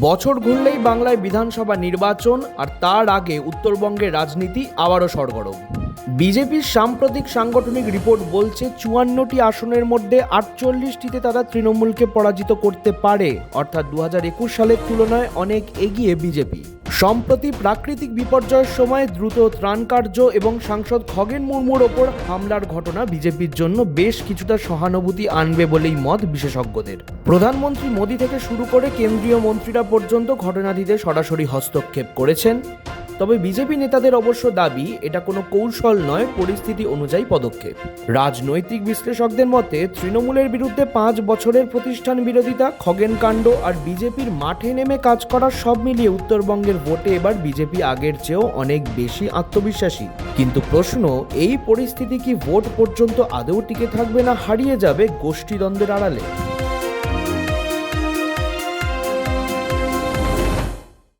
বছর ঘুরলেই বাংলায় বিধানসভা নির্বাচন আর তার আগে উত্তরবঙ্গের রাজনীতি আবারও সরগরম। বিজেপির সাম্প্রতিক সাংগঠনিক রিপোর্ট বলছে চুয়ান্নটি আসনের মধ্যে আটচল্লিশটিতে তারা তৃণমূলকে পরাজিত করতে পারে। অর্থাৎ দু সালের তুলনায় অনেক এগিয়ে বিজেপি। সম্প্রতি প্রাকৃতিক বিপর্যয়ের সময় দ্রুত ত্রাণ কার্য এবং সাংসদ খগেন মুর্মুর ওপর হামলার ঘটনা বিজেপির জন্য বেশ কিছুটা সহানুভূতি আনবে বলেই মত বিশেষজ্ঞদের। প্রধানমন্ত্রী মোদী থেকে শুরু করে কেন্দ্রীয় মন্ত্রীরা পর্যন্ত ঘটনাটিতে সরাসরি হস্তক্ষেপ করেছেন। তবে বিজেপি নেতাদের অবশ্য দাবি, এটা কোনো কৌশল নয়, পরিস্থিতি অনুযায়ী পদক্ষেপ। রাজনৈতিক বিশ্লেষকদের মতে, তৃণমূলের বিরুদ্ধে পাঁচ বছরের প্রতিষ্ঠান বিরোধিতা, খগেন কাণ্ড আর বিজেপির মাঠে নেমে কাজ করার সব মিলিয়ে উত্তরবঙ্গের ভোটে এবার বিজেপি আগের চেয়েও অনেক বেশি আত্মবিশ্বাসী। কিন্তু প্রশ্ন, এই পরিস্থিতি কি ভোট পর্যন্ত আদৌ টিকে থাকবে না হারিয়ে যাবে গোষ্ঠীদ্বন্দ্বের আড়ালে?